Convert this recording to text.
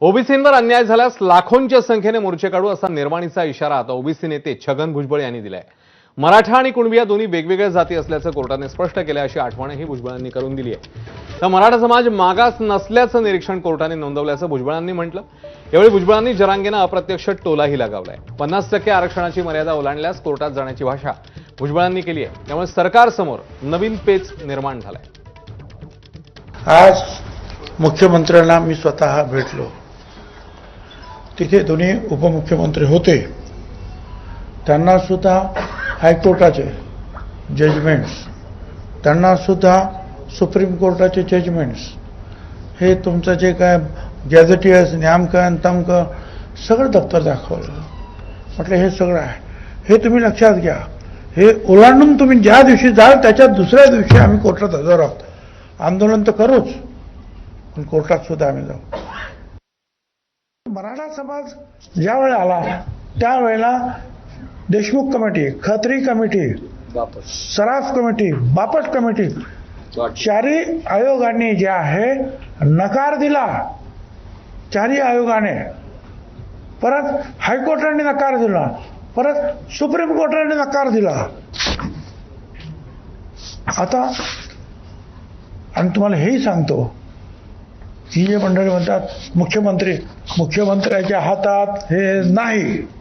ओबीसींवर अन्याय झाल्यास लाखोंच्या संख्येने मोर्चे काढू असा निर्वाणीचा इशारा आता ओबीसी नेते छगन भुजबळ यांनी दिलाय. मराठा आणि कुणबी या दोन्ही वेगवेगळ्या जाती असल्याचं कोर्टाने स्पष्ट केलं अशी आठवणही भुजबळांनी करून दिली आहे. तर मराठा समाज मागास नसल्याचं निरीक्षण कोर्टाने नोंदवल्याचं भुजबळांनी म्हटलं. यावेळी भुजबळांनी जरांगेनं अप्रत्यक्ष टोलाही लगावलाय. पन्नास टक्के आरक्षणाची मर्यादा ओलांडल्यास कोर्टात जाण्याची भाषा भुजबळांनी केली आहे. त्यामुळे सरकारसमोर नवीन पेच निर्माण झालाय. आज मुख्यमंत्र्यांना मी स्वतः भेटलो. तिथे दोन्ही उपमुख्यमंत्री होते. त्यांना सुद्धा हायकोर्टाचे जजमेंट्स त्यांना सुद्धा सुप्रीम कोर्टाचे जजमेंट्स हे तुमचं जे काय गॅझेटियर्स न्यामकन तमकं सगळं दप्तर दाखवलं. म्हटलं हे सगळं आहे. हे तुम्ही लक्षात घ्या. हे ओलांडून तुम्ही ज्या दिवशी जाल त्याच्या दुसऱ्या दिवशी आम्ही कोर्टात हजर आहोत. आंदोलन तर करूच. पण कोर्टात सुद्धा आम्ही जाऊ. मराठा समाज ज्या वेळेला आला त्यावेळेला Deshmukh committee Khatri committee Saraf committee Bapat committee चारही आयोगांनी जे आहे नकार दिला. चारही आयोगाने. परत हायकोर्टाने नकार दिला. परत सुप्रीम कोर्टाने नकार दिला. आता आणि तुम्हाला हेही सांगतो ही जे मंडळी म्हणतात मुख्यमंत्री मुख्यमंत्र्याच्या हातात हे नाही.